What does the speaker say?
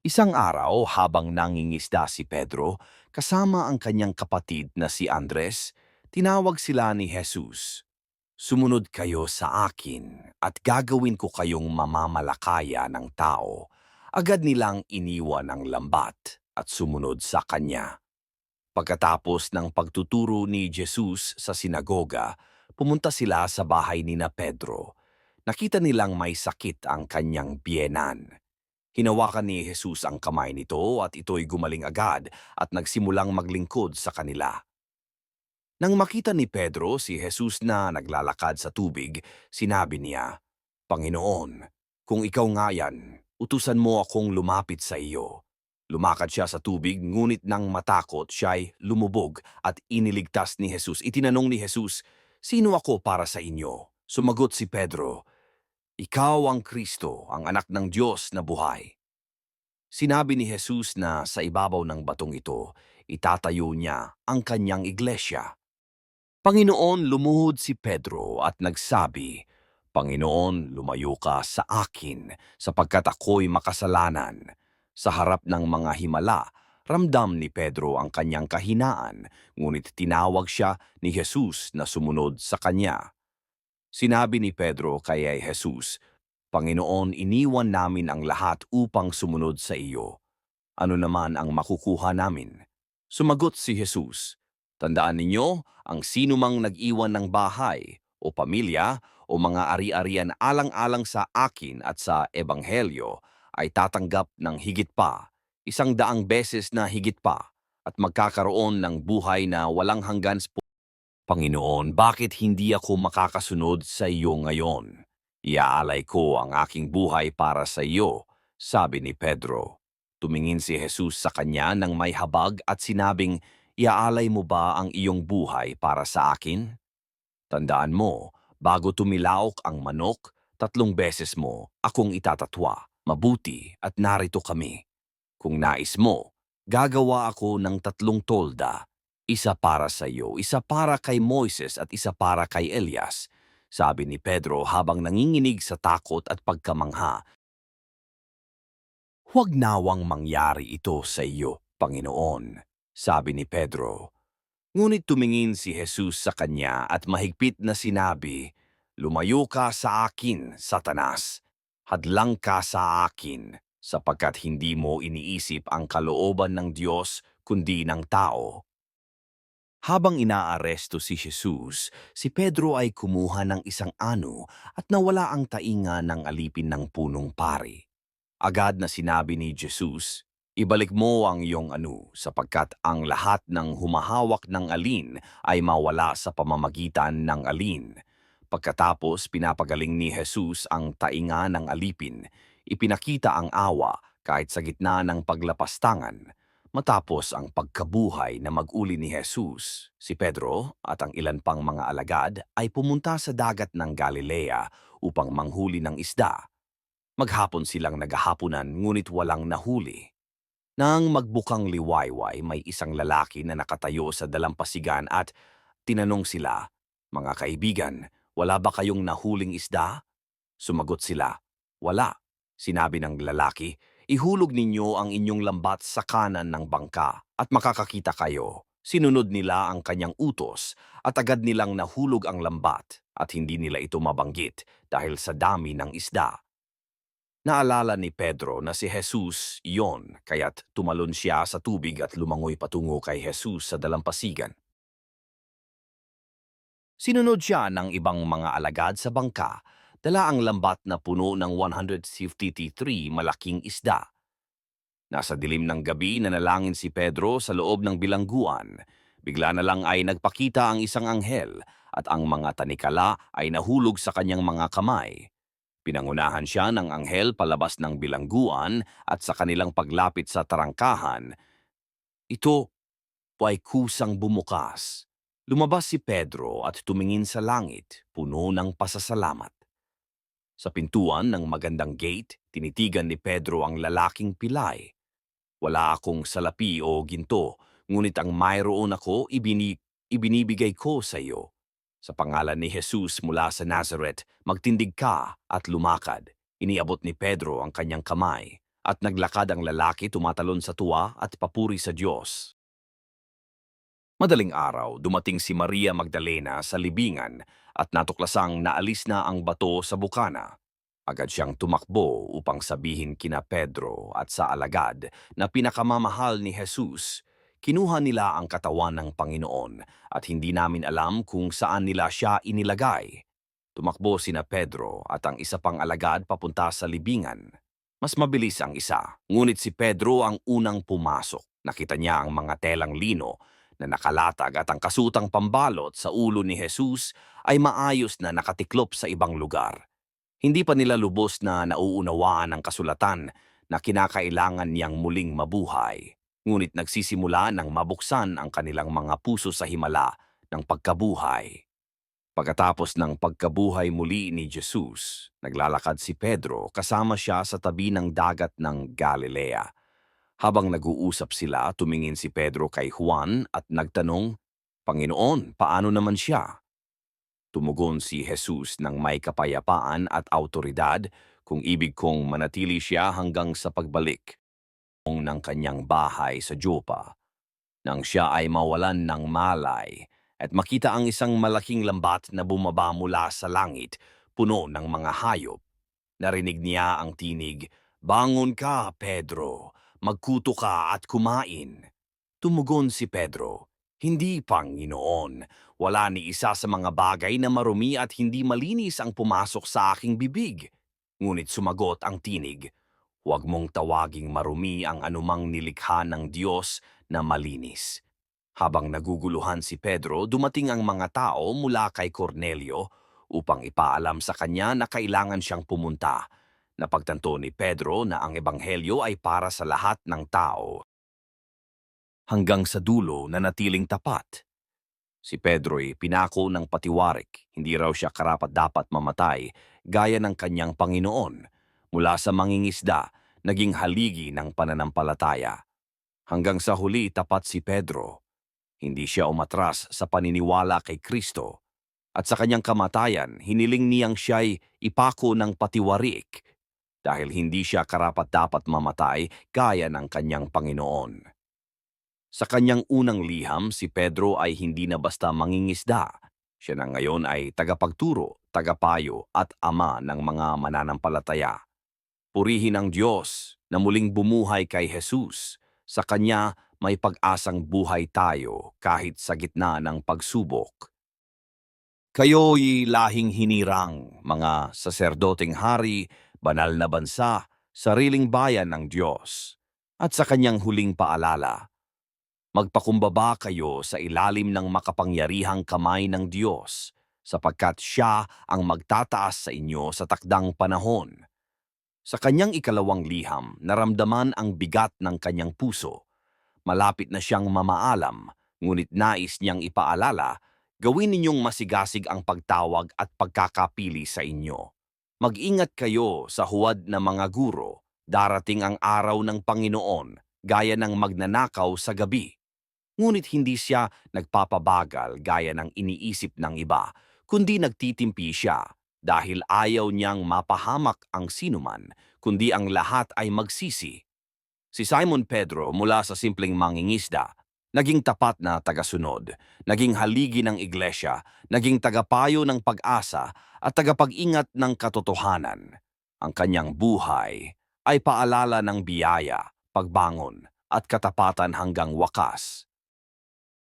Isang araw habang nangingisda si Pedro, kasama ang kanyang kapatid na si Andres, tinawag sila ni Jesus. Sumunod kayo sa akin at gagawin ko kayong mamamalakaya ng tao. Agad nilang iniwan ang lambat at sumunod sa kanya. Pagkatapos ng pagtuturo ni Jesus sa sinagoga, pumunta sila sa bahay ni na Pedro. Nakita nilang may sakit ang kanyang biyenan. Hinawakan ni Jesus ang kamay nito at ito'y gumaling agad at nagsimulang maglingkod sa kanila. Nang makita ni Pedro si Jesus na naglalakad sa tubig, sinabi niya, Panginoon, kung ikaw nga yan, utusan mo akong lumapit sa iyo. Lumakad siya sa tubig, ngunit nang matakot siya'y lumubog at iniligtas ni Jesus. Itinanong ni Jesus, Sino ako para sa inyo? Sumagot si Pedro, Ikaw ang Kristo, ang anak ng Diyos na buhay. Sinabi ni Jesus na sa ibabaw ng batong ito, itatayo niya ang kanyang iglesia. Panginoon, lumuhod si Pedro at nagsabi, Panginoon, lumayo ka sa akin sapagkat ako'y makasalanan. Sa harap ng mga himala, ramdam ni Pedro ang kanyang kahinaan, ngunit tinawag siya ni Jesus na sumunod sa kanya. Sinabi ni Pedro kay Jesus, Panginoon, iniwan namin ang lahat upang sumunod sa iyo. Ano naman ang makukuha namin? Sumagot si Jesus, Tandaan ninyo, ang sinumang nag-iwan ng bahay o pamilya o mga ari-arian alang-alang sa akin at sa Ebanghelyo ay tatanggap ng higit pa, isang daang beses na higit pa, at magkakaroon ng buhay na walang hanggan. Panginoon, bakit hindi ako makakasunod sa iyo ngayon? Iaalay ko ang aking buhay para sa iyo, sabi ni Pedro. Tumingin si Jesus sa kanya ng may habag at sinabing, Iaalay mo ba ang iyong buhay para sa akin? Tandaan mo, bago tumilaok ang manok, tatlong beses mo akong itatatwa, mabuti at narito kami. Kung nais mo, gagawa ako ng tatlong tolda, isa para sa iyo, isa para kay Moises at isa para kay Elias, sabi ni Pedro habang nanginginig sa takot at pagkamangha. Huwag nawang mangyari ito sa iyo, Panginoon, sabi ni Pedro. Ngunit tumingin si Jesus sa kanya at mahigpit na sinabi, Lumayo ka sa akin, Satanas. Hadlang ka sa akin, sapagkat hindi mo iniisip ang kalooban ng Diyos kundi ng tao. Habang inaaresto si Jesus, si Pedro ay kumuha ng isang ano at nawala ang tainga ng alipin ng punong pari. Agad na sinabi ni Jesus, Ibalik mo ang iyong ano sapagkat ang lahat ng humahawak ng alin ay mawala sa pamamagitan ng alin. Pagkatapos pinapagaling ni Jesus ang tainga ng alipin, ipinakita ang awa kahit sa gitna ng paglapastangan. Matapos ang pagkabuhay na mag-uli ni Jesus, si Pedro at ang ilan pang mga alagad ay pumunta sa dagat ng Galilea upang manghuli ng isda. Maghapon silang naghahaponan ngunit walang nahuli. Nang magbukang liwayway, may isang lalaki na nakatayo sa dalampasigan at tinanong sila, Mga kaibigan, wala ba kayong nahuling isda? Sumagot sila, Wala. Sinabi ng lalaki, Ihulog ninyo ang inyong lambat sa kanan ng bangka at makakakita kayo. Sinunod nila ang kanyang utos at agad nilang nahulog ang lambat at hindi nila ito mabanggit dahil sa dami ng isda. Naalala ni Pedro na si Jesus yon kaya't tumalon siya sa tubig at lumangoy patungo kay Jesus sa dalampasigan. Sinunod siya ng ibang mga alagad sa bangka dala ang lambat na puno ng 153 malaking isda. Nasa dilim ng gabi nanalangin si Pedro sa loob ng bilangguan. Bigla na lang ay nagpakita ang isang anghel at ang mga tanikala ay nahulog sa kanyang mga kamay. Pinangunahan siya ng anghel palabas ng bilangguan at sa kanilang paglapit sa tarangkahan. Ito ay kusang bumukas. Lumabas si Pedro at tumingin sa langit, puno ng pasasalamat. Sa pintuan ng magandang gate, tinitigan ni Pedro ang lalaking pilay. Wala akong salapi o ginto, ngunit ang mayroon ako ibini ibinibigay ko sa iyo. Sa pangalan ni Jesus mula sa Nazareth, magtindig ka at lumakad. Iniabot ni Pedro ang kanyang kamay at naglakad ang lalaki tumatalon sa tuwa at papuri sa Diyos. Madaling araw, dumating si Maria Magdalena sa libingan at natuklasang naalis na ang bato sa bukana. Agad siyang tumakbo upang sabihin kina Pedro at sa alagad na pinakamamahal ni Jesus. Kinuha nila ang katawan ng Panginoon at hindi namin alam kung saan nila siya inilagay. Tumakbo sina Pedro at ang isa pang alagad papunta sa libingan. Mas mabilis ang isa, ngunit si Pedro ang unang pumasok. Nakita niya ang mga telang lino na nakalatag at ang kasutang pambalot sa ulo ni Jesus ay maayos na nakatiklop sa ibang lugar. Hindi pa nila lubos na nauunawaan ang kasulatan na kinakailangan niyang muling mabuhay. Ngunit nagsisimula ng mabuksan ang kanilang mga puso sa himala ng pagkabuhay. Pagkatapos ng pagkabuhay muli ni Jesus, naglalakad si Pedro kasama siya sa tabi ng dagat ng Galilea. Habang nag-uusap sila, tumingin si Pedro kay Juan at nagtanong, Panginoon, paano naman siya? Tumugon si Jesus ng may kapayapaan at autoridad kung ibig kong manatili siya hanggang sa pagbalik ng kanyang bahay sa Jopa. Nang siya ay mawalan ng malay at makita ang isang malaking lambat na bumaba mula sa langit, puno ng mga hayop. Narinig niya ang tinig, Bangon ka, Pedro! Magkuto ka at kumain. Tumugon si Pedro, Hindi, Panginoon. Wala ni isa sa mga bagay na marumi at hindi malinis ang pumasok sa aking bibig. Ngunit sumagot ang tinig, Huwag mong tawaging marumi ang anumang nilikha ng Diyos na malinis. Habang naguguluhan si Pedro, dumating ang mga tao mula kay Cornelio upang ipaalam sa kanya na kailangan siyang pumunta. Napagtanto ni Pedro na ang ebanghelyo ay para sa lahat ng tao. Hanggang sa dulo na natiling tapat. Si Pedro ay pinako ng patiwarik, hindi raw siya karapat dapat mamatay gaya ng kanyang Panginoon. Mula sa mangingisda, naging haligi ng pananampalataya. Hanggang sa huli tapat si Pedro. Hindi siya umatras sa paniniwala kay Kristo. At sa kanyang kamatayan, hiniling niyang siya'y ipako ng patiwarik dahil hindi siya karapat-dapat mamatay gaya ng kanyang Panginoon. Sa kanyang unang liham, si Pedro ay hindi na basta mangingisda. Siya na ngayon ay tagapagturo, tagapayo at ama ng mga mananampalataya. Purihin ang Diyos na muling bumuhay kay Jesus. Sa Kanya may pag-asang buhay tayo kahit sa gitna ng pagsubok. Kayo'y lahing hinirang, mga saserdoteng hari, banal na bansa, sariling bayan ng Diyos. At sa kanyang huling paalala, magpakumbaba kayo sa ilalim ng makapangyarihang kamay ng Diyos, sapagkat Siya ang magtataas sa inyo sa takdang panahon. Sa kanyang ikalawang liham, naramdaman ang bigat ng kanyang puso. Malapit na siyang mamaalam, ngunit nais niyang ipaalala, gawin ninyong masigasig ang pagtawag at pagkakapili sa inyo. Mag-ingat kayo sa huwad na mga guro, darating ang araw ng Panginoon, gaya ng magnanakaw sa gabi. Ngunit hindi siya nagpapabagal gaya ng iniisip ng iba, kundi nagtitimpi siya dahil ayaw niyang mapahamak ang sinuman, kundi ang lahat ay magsisi. Si Simon Pedro mula sa simpleng mangingisda, naging tapat na tagasunod, naging haligi ng iglesia, naging tagapayo ng pag-asa at tagapag-ingat ng katotohanan. Ang kanyang buhay ay paalala ng biyaya, pagbangon at katapatan hanggang wakas.